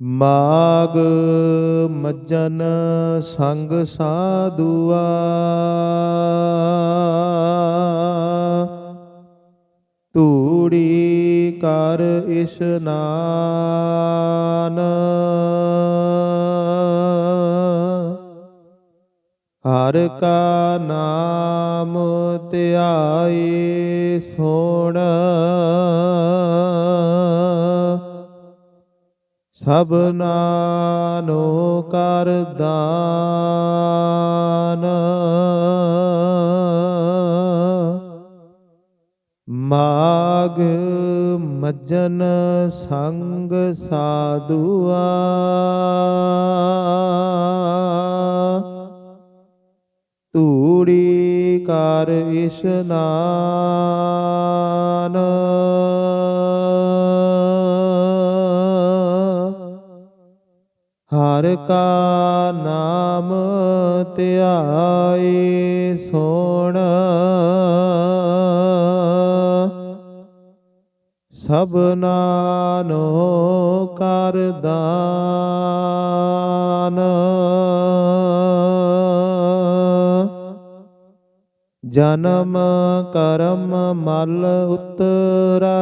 ਮਾਗ ਮੱਜਨ ਸੰਗ ਸਾਧੂਆ। ਤੂੜੀ ਕਰ ਇਸ਼ਨਾਨ ਹਰ ਕਾ ਨਾਮ ਧਿਆਏ ਸੋਣ। ਸਭਨਾ ਨੋ ਕਰ ਦਾਨ। ਮਾਗ ਮੱਜਨ ਸੰਗ ਸਾਧੂਆ। ਤੂੜੀ ਕਰ ਇਸ਼ਨਾਨ। ਹਰ ਕਾ ਨਾਮ ਧਿਆਏ ਸੋਣ। ਸਭਨਾ ਨੋ ਕਰ ਦਾਨ। ਜਨਮ ਕਰਮ ਮਲ ਉਤਰੈ।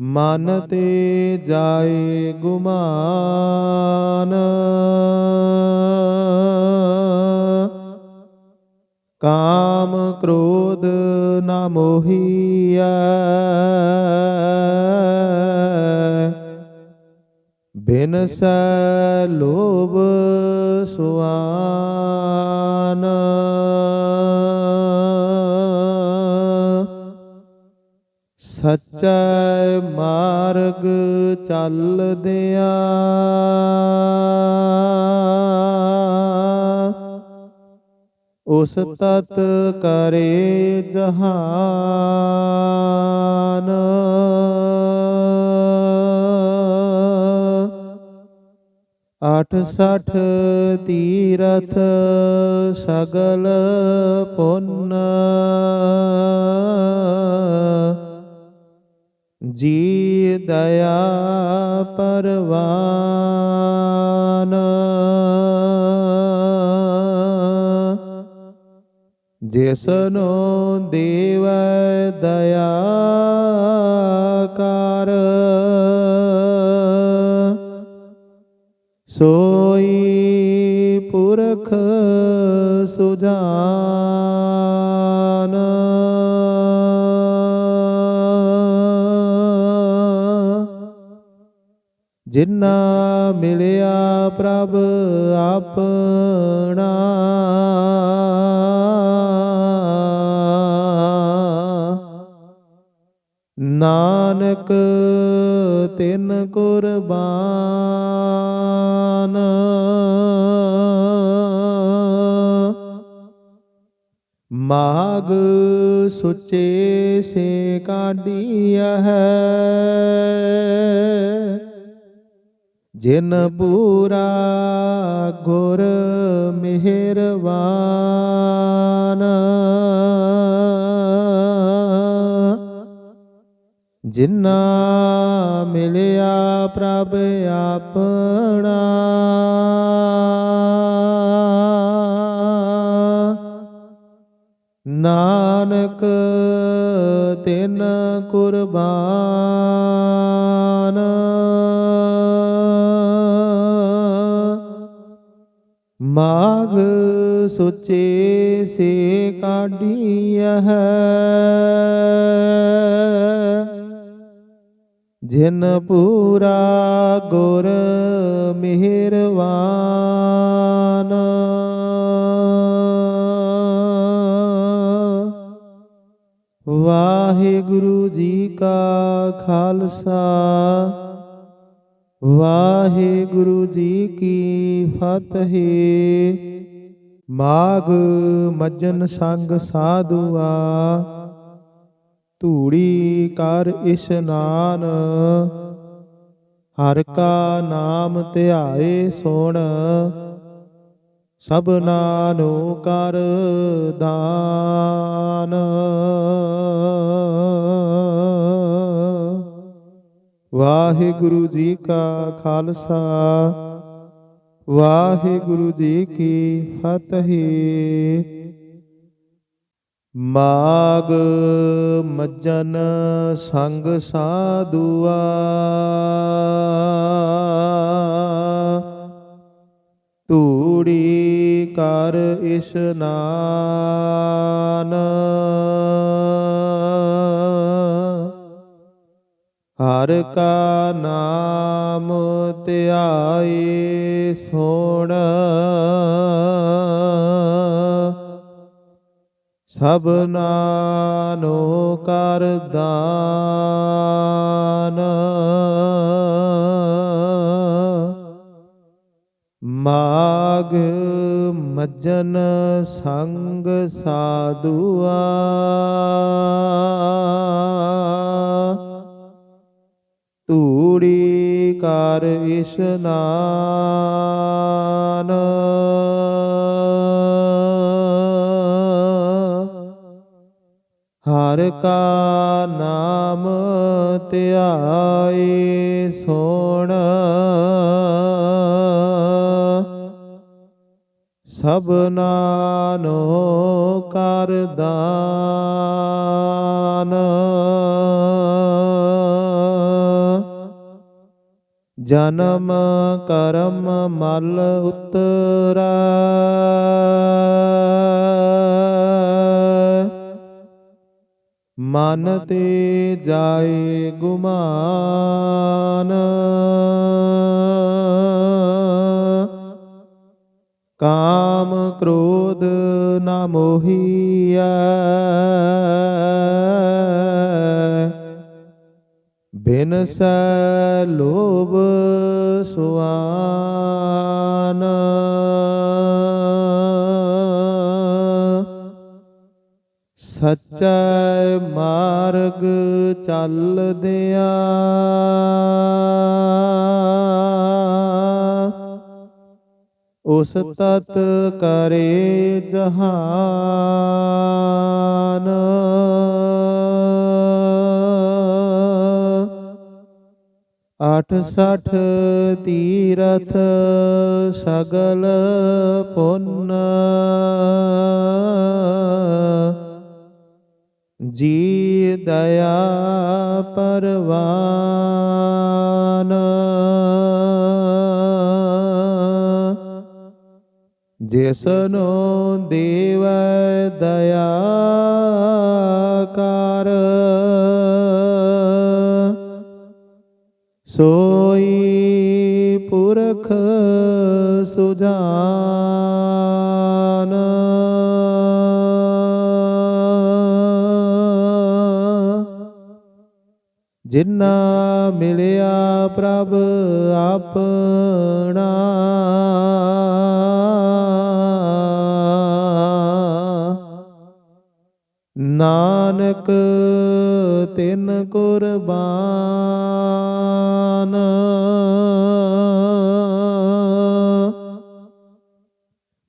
ਮਨ ਤੇ ਜਾਏ ਗੁਮਾਨ। ਕਾਮ ਕ੍ਰੋਧ ਨ ਮੋਹੀਐ। ਬਿਨ ਸੈ ਲੋਭ ਸੁਆਨ। ਸਚੈ ਮਾਰਗ ਚੱਲਦਿਆਂ ਉਸ ਤਤ ਕਰੇ ਜਹਾਨ। ਅਠ ਸਠ ਤੀਰਥ ਸਗਲ ਪੁੰਨ। ਜੀ ਦਇਆ ਪਰਵਾਨ। ਜਿਸਨੋ ਦੇਵੈ ਦਇਆ ਕਰ ਸੋਈ ਪੁਰਖ ਸੁਜਾਨ। ਜਿਨਾ ਮਿਲਿਆ ਪ੍ਰਭ ਆਪਣਾ। ਨਾਨਕ ਤਿਨ ਕੁਰਬਾਨ। ਮਾਗ ਸੁਚੇ ਸੇ ਕਾਢੀਆ ਹੈ। ਜਿਨ ਪੂਰਾ ਗੁਰ ਮਿਹਰਬਾਨ। ਜਿਨਾ ਮਿਲਿਆ ਪ੍ਰਭ ਆਪਣਾ। ਨਾਨਕ ਤਿਨ ਕੁਰਬਾਨ। ਮਾਗ ਸੁਚੇ ਸੇ ਕਾਢੀਆ ਹੈ। ਜਿਨ ਪੂਰਾ ਗੁਰ ਮਿਹਰਵਾਨ। ਵਾਹਿਗੁਰੂ ਜੀ ਕਾ ਖਾਲਸਾ। ਵਾਹਿਗੁਰੂ ਜੀ ਕੀ ਫਤਿਹ। ਮਾਗ ਮੱਜਨ ਸੰਗ ਸਾਧੂਆ, ਧੂੜੀ ਕਰ ਇਸ਼ਨਾਨ ਹਰ ਕਾ ਨਾਮ ਧਿਆਏ ਸੁਣ ਸਭਨਾ ਨੂੰ ਕਰ ਦਾਨ। ਵਾਹਿਗੁਰੂ ਜੀ ਕਾ ਖਾਲਸਾ। ਵਾਹਿਗੁਰੂ ਜੀ ਕੀ ਫਤਿਹ। ਮਾਗ ਮਜਨ ਸੰਗ ਸਾਧੂਆ। ਤੂੜੀ ਕਰ ਇਸ਼ਨਾਨ ਹਰ ਕਾ ਨਾਮ ਧਿਆਏ ਸੋਣ। ਸਭਨਾ ਨੋ ਕਰ ਦਾਨ। ਮਾਗ ਮੱਜਨ ਸੰਗ ਸਾਧੂਆ। ਧੂੜੀ ਕਰ ਇਸ਼ਨਾਨ। ਹਰ ਕਾ ਨਾਮ ਧਿਆਏ ਸੋਣ। ਸਭਨਾ ਨੋ ਕਰ ਦਾਨ। ਜਨਮ ਕਰਮ ਮਲ ਉਤਰੈ। ਮਨ ਤੇ ਜਾਏ ਗੁਮਾਨ। ਕਾਮ ਕ੍ਰੋਧ ਨ ਮੋਹੀਐ। ਬਿਨ ਸੈ ਲੋਭ ਸੁਆਨ। ਸਚੈ ਮਾਰਗ ਚੱਲਦਿਆਂ ਉਸ ਤਤ ਕਰੇ ਜਹਾਨ। ਅਠ ਸਠ ਤੀਰਥ ਸਗਲ ਪੁੰਨ। ਜੀ ਦਇਆ ਪਰਵਾਨ। ਜਿਸਨੋ ਦੇਵ ਦਇਆ ਕਰ। ਪੁਰਖ ਸੁਜਾਨ। ਜਿਨਾ ਮਿਲਿਆ ਪ੍ਰਭ ਆਪਣਾ। ਨਾਨਕ ਤਿਨ ਕੁਰਬਾਨ।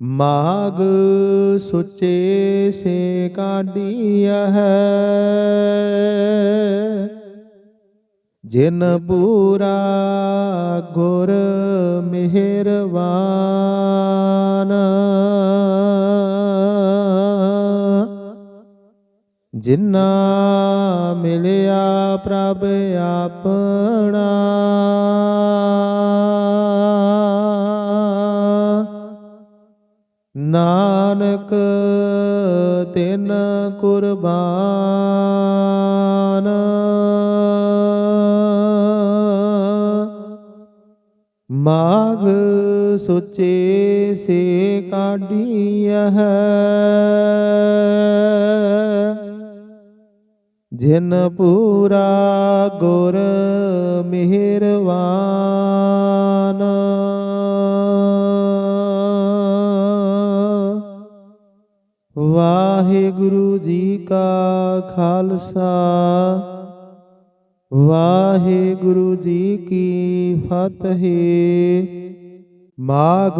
ਮਾਗ ਸੁਚੇ ਸੇ ਕਾਢੀਆ ਹੈ। ਜਿਨ ਪੂਰਾ ਗੁਰ ਮਿਹਰਬਾਨ ਜਿਨਾ ਮਿਲਿਆ ਪ੍ਰਭ ਆਪਣਾ। ਨਾਨਕ ਤਿਨ ਕੁਰਬਾਨ। ਮਾਗ ਸੁਚੇ ਸੇ ਕਾਢੀਆ ਹੈ। ਜਿਨ ਪੂਰਾ ਗੁਰ ਮਿਹਰਵਾਨ। ਵਾਹਿਗੁਰੂ ਜੀ ਕਾ ਖਾਲਸਾ। ਵਾਹਿਗੁਰੂ ਜੀ ਕੀ ਫਤਿਹ। ਮਾਗ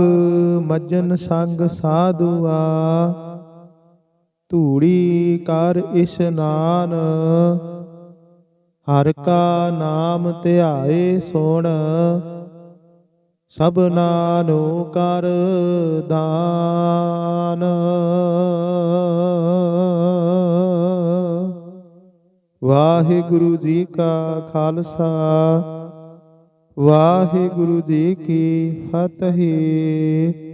ਮੱਜਨ ਸੰਗ ਸਾਧੂਆ। ਧੂੜੀ ਕਰ ਇਸ਼ਨਾਨ ਹਰ ਕਾ ਨਾਮ ਧਿਆਏ ਸੁਣ। ਸਭਨਾ ਨੂੰ ਕਰ ਦਾਨ। ਵਾਹਿਗੁਰੂ ਜੀ ਕਾ ਖਾਲਸਾ। ਵਾਹਿਗੁਰੂ ਜੀ ਕੀ ਫਤਿਹ।